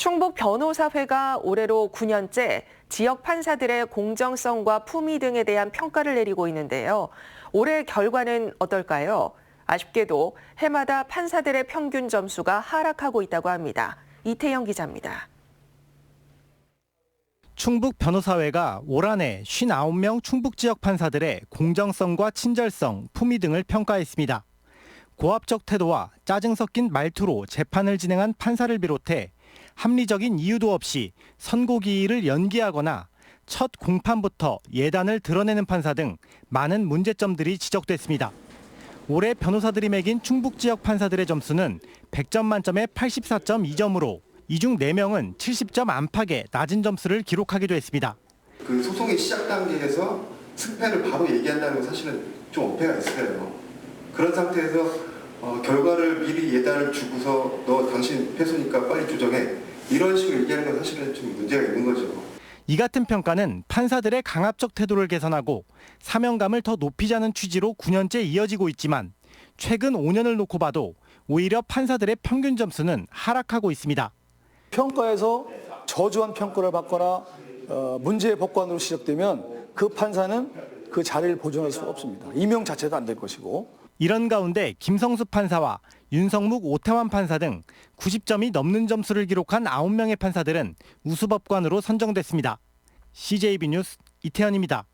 충북 변호사회가 올해로 9년째 지역 판사들의 공정성과 품위 등에 대한 평가를 내리고 있는데요. 올해 결과는 어떨까요? 아쉽게도 해마다 판사들의 평균 점수가 하락하고 있다고 합니다. 이태영 기자입니다. 충북 변호사회가 올 한해 59명 충북 지역 판사들의 공정성과 친절성, 품위 등을 평가했습니다. 고압적 태도와 짜증 섞인 말투로 재판을 진행한 판사를 비롯해 합리적인 이유도 없이 선고기일을 연기하거나 첫 공판부터 예단을 드러내는 판사 등 많은 문제점들이 지적됐습니다. 올해 변호사들이 매긴 충북 지역 판사들의 점수는 100점 만점에 84.2점으로 이 중 4명은 70점 안팎의 낮은 점수를 기록하기도 했습니다. 그 소송의 시작 단계에서 승패를 바로 얘기한다는 건 사실은 좀 어폐가 있어요. 그런 상태에서 어, 결과를 미리 예단을 주고서 너 당신 패소니까 빨리 조정해 이런 식으로 얘기하는 건 사실은 좀 문제가 있는 거죠. 이 같은 평가는 판사들의 강압적 태도를 개선하고 사명감을 더 높이자는 취지로 9년째 이어지고 있지만 최근 5년을 놓고 봐도 오히려 판사들의 평균 점수는 하락하고 있습니다. 평가에서 저조한 평가를 받거나 어, 문제의 법관으로 지적되면 그 판사는 그 자리를 보존할 수가 없습니다. 임용 자체도 안 될 것이고 이런 가운데 김성수 판사와 윤성묵 오태환 판사 등 90점이 넘는 점수를 기록한 9명의 판사들은 우수법관으로 선정됐습니다. CJB 뉴스 이태현입니다.